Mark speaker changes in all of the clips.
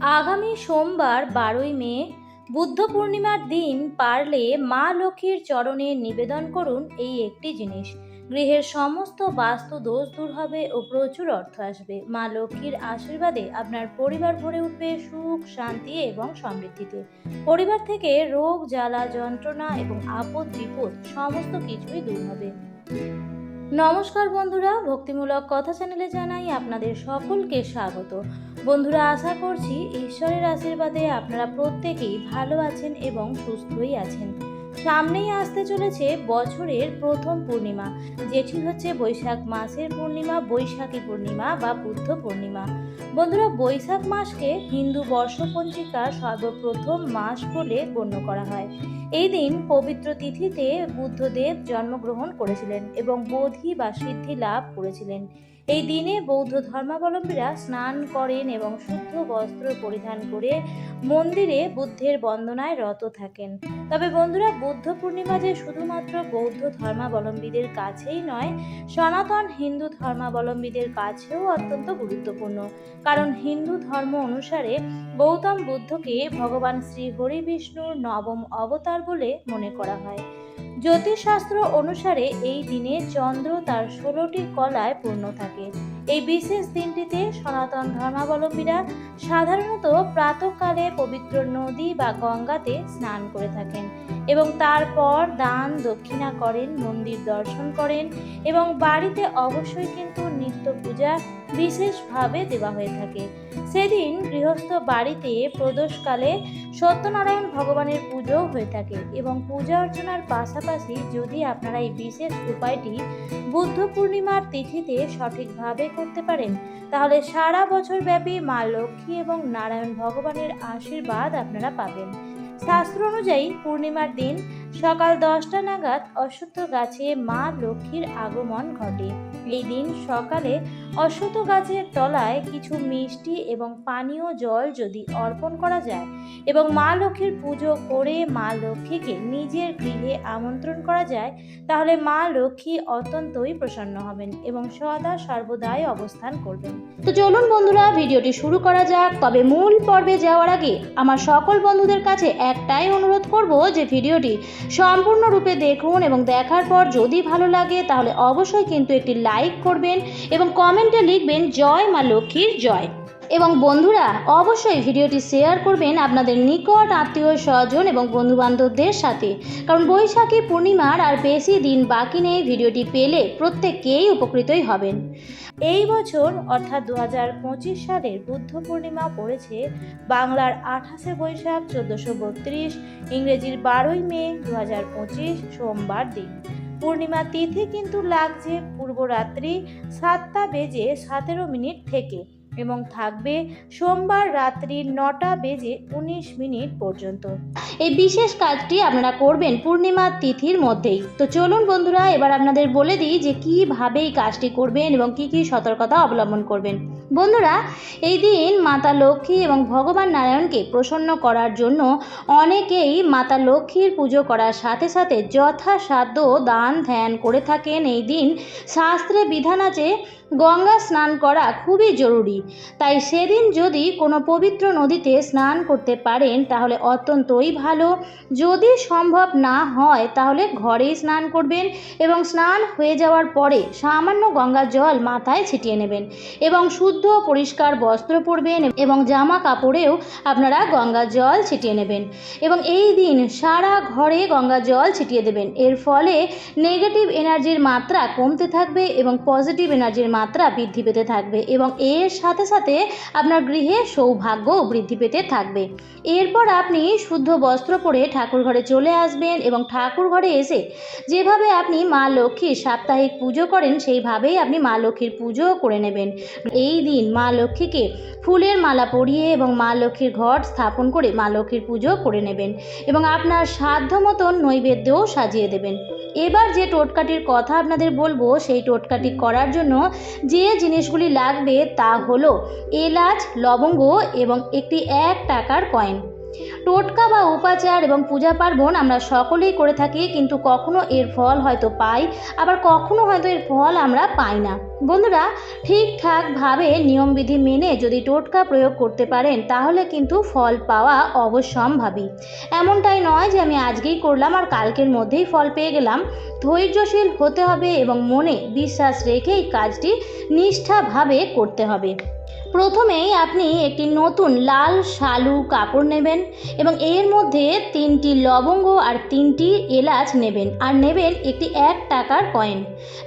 Speaker 1: আগামী সোমবার বারোই মে, বুদ্ধ পূর্ণিমার দিন পারলে মা লক্ষ্মীর চরণে নিবেদন করুন এই একটি জিনিস। গৃহের সমস্ত বাস্তু দোষ দূর হবে ও প্রচুর অর্থ আসবে। মা লক্ষ্মীর আশীর্বাদে আপনার পরিবার ভরে উঠবে সুখ, শান্তি এবং সমৃদ্ধিতে। পরিবার থেকে রোগ, জ্বালা, যন্ত্রণা এবং আপদ বিপদ সমস্ত কিছুই দূর হবে। নমস্কার বন্ধুরা, ভক্তিমূলক কথা চ্যানেলে জানাই আপনাদের সকলকে স্বাগত। বন্ধুরা, আশা করছি ঈশ্বরের আশীর্বাদে আপনারা প্রত্যেকেই ভালো আছেন এবং সুস্থই আছেন। সামনেই আসতে চলেছে বছরের প্রথম পূর্ণিমা, যেটি হচ্ছে বৈশাখ মাসের পূর্ণিমা, বৈশাখী পূর্ণিমা বা বুদ্ধ পূর্ণিমা। বন্ধুরা, বৈশাখ মাসকে হিন্দু বর্ষপঞ্জিকার সর্বপ্রথম মাস বলে গণ্য করা হয়। এই দিন পবিত্র তিথিতে বুদ্ধদেব জন্মগ্রহণ করেছিলেন এবং বোধি বা সিদ্ধি লাভ করেছিলেন। এই দিনে বৌদ্ধ ধর্মাবলম্বীরা স্নান করেন এবং শুদ্ধ বস্ত্র পরিধান করে মন্দিরে বুদ্ধের বন্দনায় রত থাকেন। তবে বন্ধুরা, বুদ্ধ পূর্ণিমা যে শুধুমাত্র বৌদ্ধ ধর্মাবলম্বীদের কাছেই নয়, সনাতন হিন্দু ধর্মাবলম্বীদের কাছেও অত্যন্ত গুরুত্বপূর্ণ। কারণ হিন্দু ধর্ম অনুসারে গৌতম বুদ্ধকে ভগবান শ্রী হরি বিষ্ণুর নবম অবতার বলে মনে করা হয়। জ্যোতিষশাস্ত্র অনুসারে এই দিনে চন্দ্র তার ষোলোটি কলায় পূর্ণ থাকে। এই বিশেষ দিনটিতে সনাতন ধর্মাবলম্বীরা সাধারণত প্রাতকালে পবিত্র নদী বা গঙ্গাতে স্নান করে থাকেন। এবং তারপর দান দক্ষিণা করেন, মন্দির দর্শন করেন এবং বাড়িতে অবশ্যই কিন্তু নিত্য পূজা বিশেষভাবে দেওয়া হয়ে থাকে। সেদিন গৃহস্থ বাড়িতে প্রদোষকালে সত্যনারায়ণ ভগবানের পুজো হয়ে থাকে এবং পূজা অর্চনার পাশাপাশি যদি আপনারা এই বিশেষ উপায়টি বুদ্ধ পূর্ণিমার তিথিতে সঠিকভাবে করতে পারেন, তাহলে সারা বছর ব্যাপী মা লক্ষ্মী এবং নারায়ণ ভগবানের আশীর্বাদ আপনারা পাবেন। শাস্ত্র অনুযায়ী পূর্ণিমার দিন সকাল দশটা নাগাদ অশ্বত্থ গাছে মা লক্ষ্মীর আগমন ঘটে। এই দিন সকালে অশ্বত্থ গাছের তলায় কিছু মিষ্টি এবং পানীয় জল যদি অর্পণ করা যায় এবং মা লক্ষ্মীর পুজো করে মা লক্ষ্মীকে নিজের গৃহে আমন্ত্রণ করা যায়, তাহলে মা লক্ষ্মী অত্যন্তই প্রসন্ন হবেন এবং সদা সর্বদাই অবস্থান করবেন। তো চলুন বন্ধুরা, ভিডিওটি শুরু করা যাক। তবে মূল পর্বে যাওয়ার আগে আমার সকল বন্ধুদের কাছে একটাই অনুরোধ করব যে ভিডিওটি সম্পূর্ণরূপে দেখুন এবং দেখার পর যদি ভালো লাগে, তাহলে অবশ্যই কিন্তু একটি লাইক করবেন এবং কমেন্টে লিখবেন, জয় মা লক্ষ্মীর জয় এবং বন্ধুরা, অবশ্যই ভিডিওটি শেয়ার করবেন আপনাদের নিকট আত্মীয় স্বজন এবং বন্ধুবান্ধবদের সাথে। কারণ বৈশাখী পূর্ণিমার আর বেশি দিন বাকি নেই, ভিডিওটি পেলে প্রত্যেককেই উপকৃতই হবেন। এই বছর, অর্থাৎ দু হাজার পঁচিশ সালের বুদ্ধ পূর্ণিমা পড়েছে বাংলার আঠাশে বৈশাখ, চোদ্দোশো বত্রিশ, ইংরেজির বারোই মে দু হাজার পঁচিশ, সোমবার দিন। পূর্ণিমা তিথি কিন্তু লাগছে পূর্বরাত্রি সাতটা বেজে সতেরো মিনিট থেকে এবং থাকবে সোমবার রাত্রি নটা বেজে উনিশ মিনিট পর্যন্ত। এই বিশেষ কাজটি আপনারা করবেন পূর্ণিমার তিথির মধ্যেই। তো চলুন বন্ধুরা, এবার আপনাদের বলে দিই যে কীভাবে এই কাজটি করবেন এবং কি কি সতর্কতা অবলম্বন করবেন। বন্ধুরা, এই দিন মাতা লক্ষ্মী এবং ভগবান নারায়ণকে প্রসন্ন করার জন্য অনেকেই মাতা লক্ষ্মীর পুজো করার সাথে সাথে যথাসাধ্য দান ধ্যান করে থাকেন। এই দিন শাস্ত্রে বিধান আছে, গঙ্গা স্নান করা খুবই জরুরি। তাই সেদিন যদি কোনো পবিত্র নদীতে স্নান করতে পারেন, তাহলে অত্যন্তই ভালো। যদি সম্ভব না হয়, তাহলে ঘরেই স্নান করবেন এবং স্নান হয়ে যাওয়ার পরে সামান্য গঙ্গা জল মাথায় ছিটিয়ে নেবেন এবং শুদ্ধ পরিষ্কার বস্ত্র পরবেন এবং জামা কাপড়েও আপনারা গঙ্গা জল ছিটিয়ে নেবেন এবং এই দিন সারা ঘরে গঙ্গা জল ছিটিয়ে দেবেন। এর ফলে নেগেটিভ এনার্জির মাত্রা কমতে থাকবে এবং পজিটিভ এনার্জির মাত্রা বৃদ্ধি পেতে থাকবে এবং এর সাথে সাথে আপনার গৃহে সৌভাগ্যও বৃদ্ধি পেতে থাকবে। এরপর আপনি শুদ্ধ বস্ত্র পরে ঠাকুর ঘরে চলে আসবেন এবং ঠাকুর ঘরে এসে যেভাবে আপনি মা লক্ষ্মীর সাপ্তাহিক পুজো করেন, সেইভাবেই আপনি মা লক্ষ্মীর পুজো করে নেবেন। এই দিন মা লক্ষ্মীকে ফুলের মালা পরিয়ে এবং মা লক্ষ্মীর ঘট স্থাপন করে মা লক্ষ্মীর পুজো করে নেবেন এবং আপনার সাধ্য মতন নৈবেদ্যও সাজিয়ে দেবেন। এবার যে টোটকাটির কথা আপনাদের বলব, সেই টোটকাটি করার জন্য যে জিনিসগুলি লাগবে তা হলো এলাচ, লবঙ্গ এবং একটি এক টাকার কয়েন। টোটকা বা উপাচার এবং পূজা পার্বণ আমরা সকলেই করে থাকি, কিন্তু কখনো এর ফল হয়তো পাই, আবার কখনো হয়তো এর ফল আমরা পাই না। বন্ধুরা, ঠিকঠাকভাবে নিয়মবিধি মেনে যদি টোটকা প্রয়োগ করতে পারেন, তাহলে কিন্তু ফল পাওয়া অবশ্যম্ভাবী। এমনটাই নয় যে আমি আজকেই করলাম আর কালকের মধ্যেই ফল পেয়ে গেলাম। ধৈর্যশীল হতে হবে এবং মনে বিশ্বাস রেখে এই কাজটি নিষ্ঠাভাবে করতে হবে। প্রথমেই আপনি একটি নতুন লাল শালু কাপড় নেবেন এবং এর মধ্যে তিনটি লবঙ্গ আর তিনটি এলাচ নেবেন আর নেবেন একটি এক টাকার কয়েন।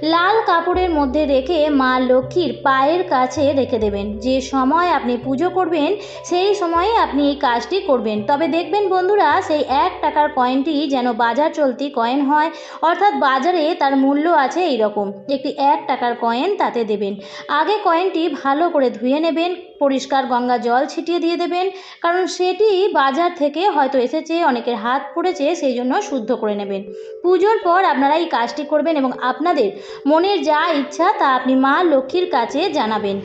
Speaker 1: লাল কাপড়ের মধ্যে রেখে মা লক্ষ্মীর পায়ের কাছে রেখে দেবেন। যে সময় আপনি পুজো করবেন, সেই সময়ে আপনি এই কাজটি করবেন। তবে দেখবেন বন্ধুরা, সেই এক টাকার কয়েনটি যেন বাজার চলতি কয়েন হয়, অর্থাৎ বাজারে তার মূল্য আছে এই রকম একটি এক টাকার কয়েন তাতে দেবেন। আগে কয়েনটি ভালো করে ধুয়ে নেবেন পরিষ্কার গঙ্গা জল ছিটিয়ে দিয়ে দেবেন, কারণ সেটি বাজার থেকে হয়তো এসেছে, অনেকের হাত পড়েছে, সেই জন্য শুদ্ধ করে নেবেন। পুজোর পর আপনারা এই কাজটি করবেন এবং আপনাদের মনের যা ইচ্ছা তা আপনি মা লক্ষ্মীর কাছে জানাবেন।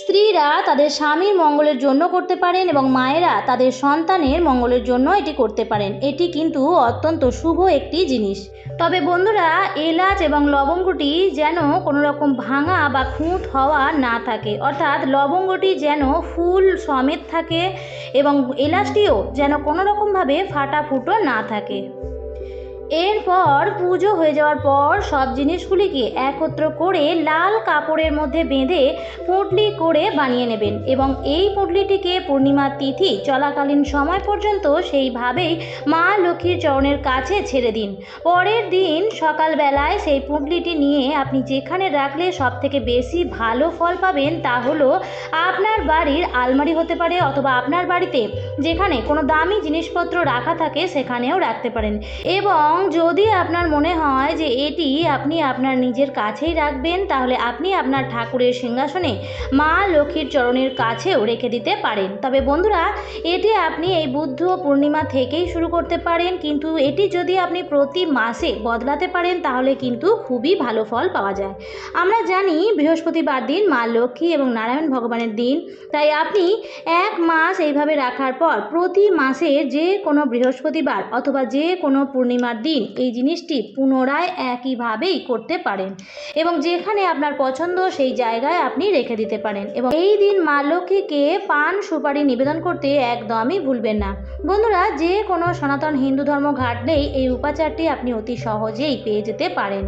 Speaker 1: স্ত্রীরা তাদের স্বামীর মঙ্গলের জন্য করতে পারেন এবং মায়েরা তাদের সন্তানের মঙ্গলের জন্য এটি করতে পারেন। এটি কিন্তু অত্যন্ত শুভ একটি জিনিস। তবে বন্ধুরা, এলাচ এবং লবঙ্গটি যেন কোনো রকম ভাঙা বা খুঁত হওয়া না থাকে। অর্থাৎ লবঙ্গটি যেন ফুল সমেত থাকে এবং এলাচটিও যেন কোনো রকমভাবে ফাটা ফুটো না থাকে। এরপর পুজো হয়ে যাওয়ার পর সব জিনিসগুলিকে একত্র করে লাল কাপড়ের মধ্যে বেঁধে পুঁটলি করে বানিয়ে নেবেন এবং এই পুঁটলিটিকে পূর্ণিমার তিথি চলাকালীন সময় পর্যন্ত সেইভাবেই মা লক্ষ্মীর চরণের কাছে ছেড়ে দিন। পরের দিন সকালবেলায় সেই পুঁটলিটি নিয়ে আপনি যেখানে রাখলে সব থেকে বেশি ভালো ফল পাবেন তা হলো আপনার বাড়ির আলমারি হতে পারে অথবা আপনার বাড়িতে যেখানে কোনো দামি জিনিসপত্র রাখা থাকে সেখানেও রাখতে পারেন এবং যদি আপনার মনে হয় যে এটি আপনি আপনার নিজের কাছেই রাখবেন, তাহলে আপনি আপনার ঠাকুরের সিংহাসনে মা লক্ষ্মীর চরণের কাছেও রেখে দিতে পারেন। তবে বন্ধুরা, এটি আপনি এই বুদ্ধ পূর্ণিমা থেকেই শুরু করতে পারেন, কিন্তু এটি যদি আপনি প্রতি মাসে বদলাতে পারেন, তাহলে কিন্তু খুবই ভালো ফল পাওয়া যায়। আমরা জানি বৃহস্পতিবার দিন মা লক্ষ্মী এবং নারায়ণ ভগবানের দিন, তাই আপনি এক মাস এইভাবে রাখার পর প্রতি মাসের যে কোনো বৃহস্পতিবার অথবা যে কোনো পূর্ণিমার দিন এই জিনিসটি পুনরায় একইভাবেই করতে পারেন এবং যেখানে আপনার পছন্দ সেই জায়গায় আপনি রেখে দিতে পারেন এবং এই দিন মা লক্ষ্মীকে পান সুপারি নিবেদন করতে একদমই ভুলবেন না। বন্ধুরা, যে কোনো সনাতন হিন্দু ধর্ম ঘাটলেই এই উপাচারটি আপনি অতি সহজেই পেয়ে যেতে পারেন।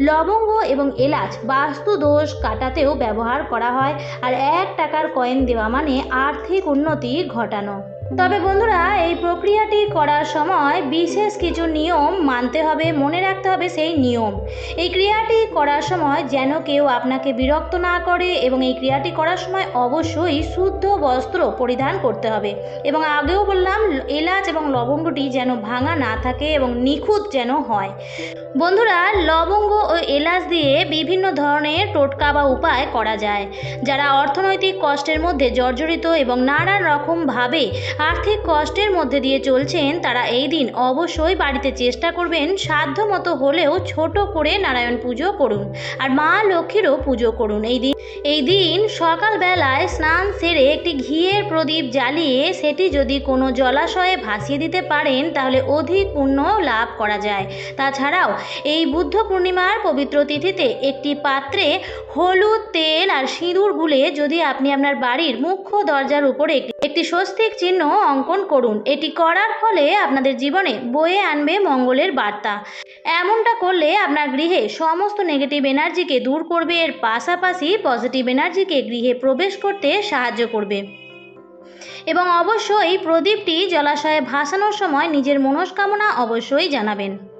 Speaker 1: লবঙ্গ এবং এলাচ বাস্তু দোষ কাটাতেও ব্যবহার করা হয় আর এক টাকার কয়েন দেওয়া মানে আর্থিক উন্নতি ঘটানো। তবে বন্ধুরা, এই প্রক্রিয়াটি করার সময় বিশেষ কিছু নিয়ম মানতে হবে, মনে রাখতে হবে সেই নিয়ম। এই ক্রিয়াটি করার সময় যেন কেউ আপনাকে বিরক্ত না করে এবং এই ক্রিয়াটি করার সময় অবশ্যই শুদ্ধ বস্ত্র পরিধান করতে হবে। এবং আগেও বললাম, এলাচ এবং লবঙ্গটি যেন ভাঙা না থাকে এবং নিখুঁত যেন হয়। বন্ধুরা, লবঙ্গ ও এলাচ দিয়ে বিভিন্ন ধরনের টোটকা বা উপায় করা যায়, যারা অর্থনৈতিক কষ্টের মধ্যে জর্জরিত এবং নানান রকমভাবে আর্থিক কষ্টের মধ্যে দিয়ে চলছেন তারা এই দিন। অবশ্যই বাড়িতে চেষ্টা করবেন সাধ্য মতো হলেও ছোট করে নারায়ণ পুজো করুন আর মা লক্ষ্মীরও পুজো করুন। এই দিন এই দিন সকালবেলায় স্নান সেরে একটি ঘিয়ের প্রদীপ জ্বালিয়ে সেটি যদি কোনো জলাশয়ে ভাসিয়ে দিতে পারেন, তাহলে অধিক পুণ্য লাভ করা যায়। তাছাড়াও এই বুদ্ধ পূর্ণিমার পবিত্র তিথিতে একটি পাত্রে হলুদ তেল আর সিঁদুর গুলে যদি আপনি আপনার বাড়ির মুখ্য দরজার উপরে একটি স্বস্তিক চিহ্ন অঙ্কন করুন। এটি করার ফলে আপনাদের জীবনে বয়ে আনবে মঙ্গলের বার্তা। এমনটা করলে আপনার গৃহে সমস্ত নেগেটিভ এনার্জিকে দূর করবে। এর পাশাপাশি পজিটিভ এনার্জিকে গৃহে প্রবেশ করতে সাহায্য করবে। এবং অবশ্যই প্রদীপটি জলাশয়ে ভাসানোর সময় নিজের মনস্কামনা অবশ্যই জানাবেন।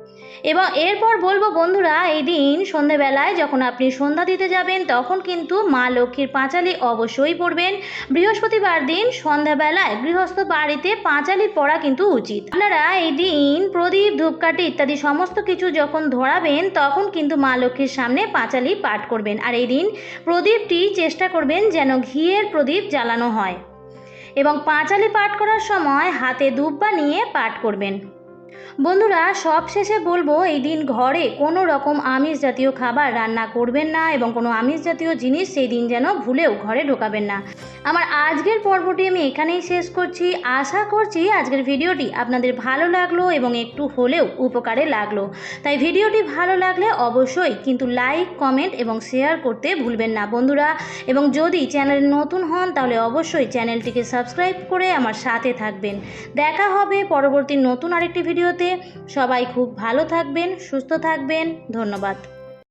Speaker 1: এবং এরপর বলব, বন্ধুরা, এই দিন সন্ধেবেলায় যখন আপনি সন্ধ্যা দিতে যাবেন, তখন কিন্তু মা লক্ষ্মীর পাঁচালি অবশ্যই পড়বেন। বৃহস্পতিবার দিন সন্ধ্যাবেলায় গৃহস্থ বাড়িতে পাঁচালি পড়া কিন্তু উচিত। আপনারা এই দিন প্রদীপ, ধূপকাঠি ইত্যাদি সমস্ত কিছু যখন ধরাবেন, তখন কিন্তু মা লক্ষ্মীর সামনে পাঁচালি পাঠ করবেন। আর এই দিন প্রদীপটি চেষ্টা করবেন যেন ঘিয়ের প্রদীপ জ্বালানো হয়। এবং পাঁচালি পাঠ করার সময় হাতে দুব্বা নিয়ে পাঠ করবেন। বন্ধুরা সব শেষে বলব, এই দিন ঘরে কোনো রকম আমিষ জাতীয় খাবার রান্না করবেন না এবং কোনো আমিষ জাতীয় জিনিস সেই দিন যেন ভুলেও ঘরে ঢোকাবেন না। আমার আজকের পর্বটি আমি এখানেই শেষ করছি। আশা করছি আজকের ভিডিওটি আপনাদের ভালো লাগল এবং একটু হলেও উপকারে লাগল। তাই ভিডিওটি ভালো লাগলে অবশ্যই কিন্তু লাইক, কমেন্ট এবং শেয়ার করতে ভুলবেন না বন্ধুরা। এবং যদি চ্যানেল নতুন হন তাহলে অবশ্যই চ্যানেলটিকে সাবস্ক্রাইব করে আমার সাথে থাকবেন। দেখা হবে পরবর্তী নতুন আরেকটি ভিডিওতে সবাই খুব ভালো থাকবেন সুস্থ থাকবেন ধন্যবাদ।